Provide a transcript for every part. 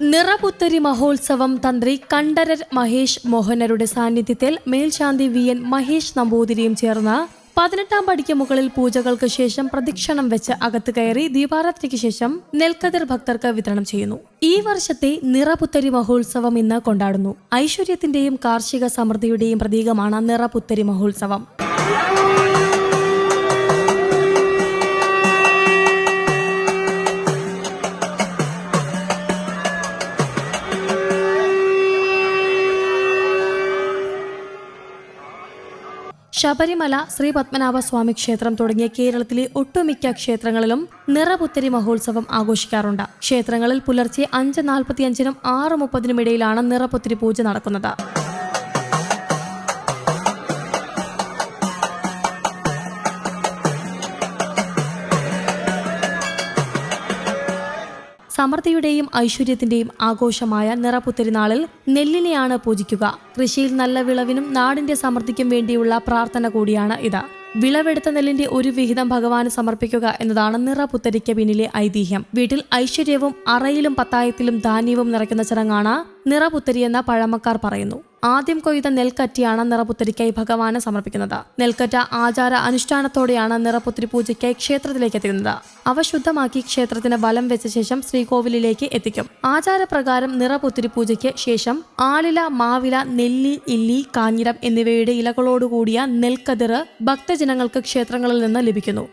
നിറപുത്തരി മഹോത്സവം തന്ത്രി കണ്ഠരർ മഹേഷ് മോഹനരുടെ സാന്നിധ്യത്തിൽ മേൽശാന്തി വി എൻ മഹേഷ് നമ്പൂതിരിയും ചേർന്ന് പതിനെട്ടാം പടിക്ക് മുകളിൽ പൂജകൾക്ക് ശേഷം പ്രദക്ഷിണം വെച്ച് അകത്ത് കയറി ദീപാരാത്രിക്ക് ശേഷം നെൽക്കതിർ ഭക്തർക്ക് വിതരണം ചെയ്യുന്നു. ഈ വർഷത്തെ നിറപുത്തരി മഹോത്സവം ഇന്ന് കൊണ്ടാടുന്നു. ഐശ്വര്യത്തിന്റെയും കാർഷിക സമൃദ്ധിയുടെയും പ്രതീകമാണ് നിറപുത്തരി മഹോത്സവം. ശബരിമല ശ്രീ പത്മനാഭ സ്വാമി ക്ഷേത്രം തുടങ്ങിയ കേരളത്തിലെ ഒട്ടുമിക്ക ക്ഷേത്രങ്ങളിലും നിറപുത്തരി മഹോത്സവം ആഘോഷിക്കാറുണ്ട്. ക്ഷേത്രങ്ങളിൽ പുലർച്ചെ അഞ്ച് നാൽപ്പത്തിയഞ്ചിനും ആറ് മുപ്പതിനും ഇടയിലാണ് നിറപുത്തരി പൂജ നടക്കുന്നത്. സമൃദ്ധിയുടെയും ഐശ്വര്യത്തിന്റെയും ആഘോഷമായ നിറപുത്തരിനാളിൽ നെല്ലിനെയാണ് പൂജിക്കുക. കൃഷിയിൽ നല്ല വിളവിനും നാടിന്റെ സമൃദ്ധിക്കും വേണ്ടിയുള്ള പ്രാർത്ഥന കൂടിയാണ് ഇത്. വിളവെടുത്ത നെല്ലിന്റെ ഒരു വിഹിതം ഭഗവാന് സമർപ്പിക്കുക എന്നതാണ് നിറപുത്തരിക്ക് പിന്നിലെ ഐതിഹ്യം. വീട്ടിൽ ഐശ്വര്യവും അറയിലും പത്തായത്തിലും ധാന്യവും നിറയ്ക്കുന്ന ചടങ്ങാണ് നിറപുത്തരി എന്ന പഴമക്കാർ പറയുന്നു. ആദ്യം കൊയ്ത നെൽക്കറ്റിയാണ് നിറപുത്തരിക്കായി ഭഗവാന് സമർപ്പിക്കുന്നത്. നെൽക്കറ്റ ആചാര അനുഷ്ഠാനത്തോടെയാണ് നിറപുത്തരി പൂജയ്ക്കായി ക്ഷേത്രത്തിലേക്ക് എത്തുന്നത് അവ ശുദ്ധമാക്കി ക്ഷേത്രത്തിന് വലം വെച്ച ശേഷം ശ്രീകോവിലിലേക്ക് എത്തിക്കും. ആചാരപ്രകാരം നിറപുത്തിരി പൂജയ്ക്ക് ശേഷം ആളില മാവില നെല്ലി ഇല്ലി കാഞ്ഞിരം എന്നിവയുടെ ഇലകളോടുകൂടിയ നെൽക്കതിർ ഭക്തജനങ്ങൾക്ക് ക്ഷേത്രങ്ങളിൽ നിന്ന് ലഭിക്കുന്നു.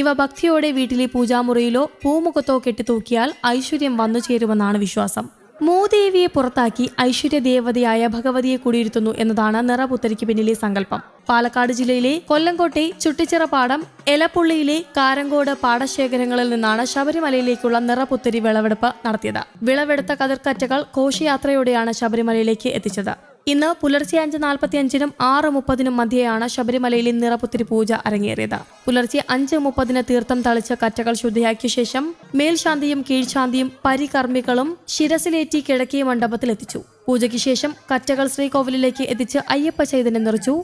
ഇവ ഭക്തിയോടെ വീട്ടിലെ പൂജാമുറിയിലോ പൂമുഖത്തോ കെട്ടിത്തൂക്കിയാൽ ഐശ്വര്യം വന്നു ചേരുമെന്നാണ് വിശ്വാസം. മൂദേവിയെ പുറത്താക്കി ഐശ്വര്യ ദേവതയായ ഭഗവതിയെ കുടിയിരുത്തുന്നു എന്നതാണ് നിറപുത്തരിക്ക് പിന്നിലെ സങ്കല്പം. പാലക്കാട് ജില്ലയിലെ കൊല്ലങ്കോട്ടെ ചുട്ടിച്ചിറപ്പാടം എലപ്പുള്ളിയിലെ കാരങ്കോട് പാടശേഖരങ്ങളിൽ നിന്നാണ് ശബരിമലയിലേക്കുള്ള നിറപുത്തരി വിളവെടുപ്പ് നടത്തിയത്. വിളവെടുത്ത കതിർക്കറ്റകൾ ഘോഷയാത്രയോടെയാണ് ശബരിമലയിലേക്ക് എത്തിച്ചത്. ഇന്ന് പുലർച്ചെ അഞ്ച് നാൽപ്പത്തിയഞ്ചിനും ആറ് മുപ്പതിനും മധ്യയാണ് ശബരിമലയിലെ നിറപുത്തിരി പൂജ അരങ്ങേറിയത്. പുലർച്ചെ അഞ്ച് മുപ്പതിന് തീർത്ഥം തളിച്ച കറ്റകൾ ശുദ്ധിയാക്കിയ ശേഷം മേൽശാന്തിയും കീഴ്ശാന്തിയും പരികർമ്മികളും ശിരസിലേറ്റി കിഴക്കിയ മണ്ഡപത്തിൽ എത്തിച്ചു. പൂജയ്ക്ക് ശേഷം കറ്റകൾ ശ്രീകോവിലിലേക്ക് എത്തിച്ച് അയ്യപ്പ ചൈതന്യം നിറച്ചു.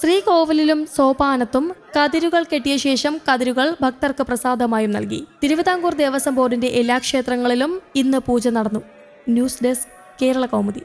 ശ്രീകോവിലിലും സോപാനത്തും കതിരുകൾ കെട്ടിയ ശേഷം കതിരുകൾ ഭക്തർക്ക് പ്രസാദമായും നൽകി. തിരുവിതാംകൂർ ദേവസ്വം ബോർഡിന്റെ എല്ലാ ക്ഷേത്രങ്ങളിലും ഇന്ന് പൂജ നടന്നു. News desk Kerala Kaumudi.